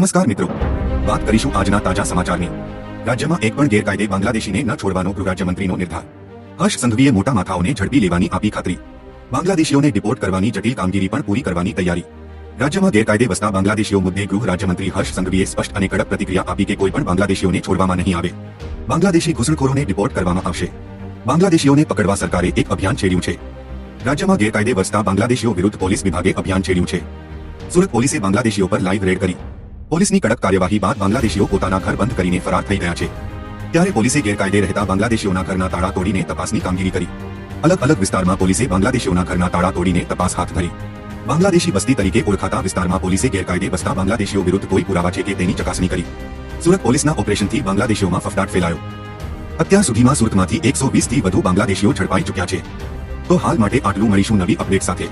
નમસ્કાર મિત્રો વાત કરીશું આજના તાજા સમાચારની રાજ્યમાં એક પણ ગેરકાયદે બાંગ્લાદેશીને ન છોડવાનો ગૃહ રાજ્યમંત્રીનો નિર્ધાર હર્ષ સંઘવીએ મોટા માથાઓને ઝડપી લેવાની આપી ખાતરી બાંગ્લાદેશીઓને ડિપોર્ટ કરવાની જટિલ કામગીરી પણ પૂરી કરવાની તૈયારી રાજ્યમાં ગેરકાયદે વસતા બાંગ્લાદેશીઓ મુદ્દે ગૃહ રાજ્યમંત્રી હર્ષ સંઘવીએ સ્પષ્ટ અને કડક પ્રતિક્રિયા આપી કે કોઈ પણ બાંગ્લાદેશીઓને છોડવામાં નહીં આવે બાંગ્લાદેશી ઘૂસણખોરોને ડિપોર્ટ કરવામાં આવશે બાંગ્લાદેશીઓને પકડવા સરકારે એક અભિયાન છેડ્યું છે રાજ્યમાં ગેરકાયદે વસતા બાંગ્લાદેશીઓ વિરુદ્ધ પોલીસ વિભાગે અભિયાન છેડ્યું છે સુરત પોલીસે બાંગ્લાદેશીઓ પર લાઈવ રેડ કરી પોલીસની કડક કાર્યવાહી બાદ બાંગ્લાદેશીઓ પોતાના ઘર બંધ કરીને ફરાર થઈ ગયા છે. ત્યારે પોલીસે ગેરકાયદે રહેતા બાંગ્લાદેશીઓના ઘરના તાળા તોડીને તપાસની કામગીરી કરી. અલગ અલગ વિસ્તારમાં પોલીસે બાંગ્લાદેશીઓના ઘરના તાળા તોડીને તપાસ હાથ ધરી. બાંગ્લાદેશી વસ્તી તરીકે ઓળખાતા વિસ્તારમાં પોલીસે ગેરકાયદે વસતા બાંગ્લાદેશીઓ વિરુદ્ધ કોઈ પુરાવા છે કે તેની ચકાસણી કરી. સુરત પોલીસના ઓપરેશનથી બાંગ્લાદેશીઓમાં ફફડાટ ફેલાયો. અત્યાર સુધીમાં સુરતમાંથી એકસો વીસથી વધુ બાંગ્લાદેશીઓ ઝડપાઈ ચૂક્યા છે. તો હાલ માટે આટલું મળીશું નવી અપડેટ સાથે.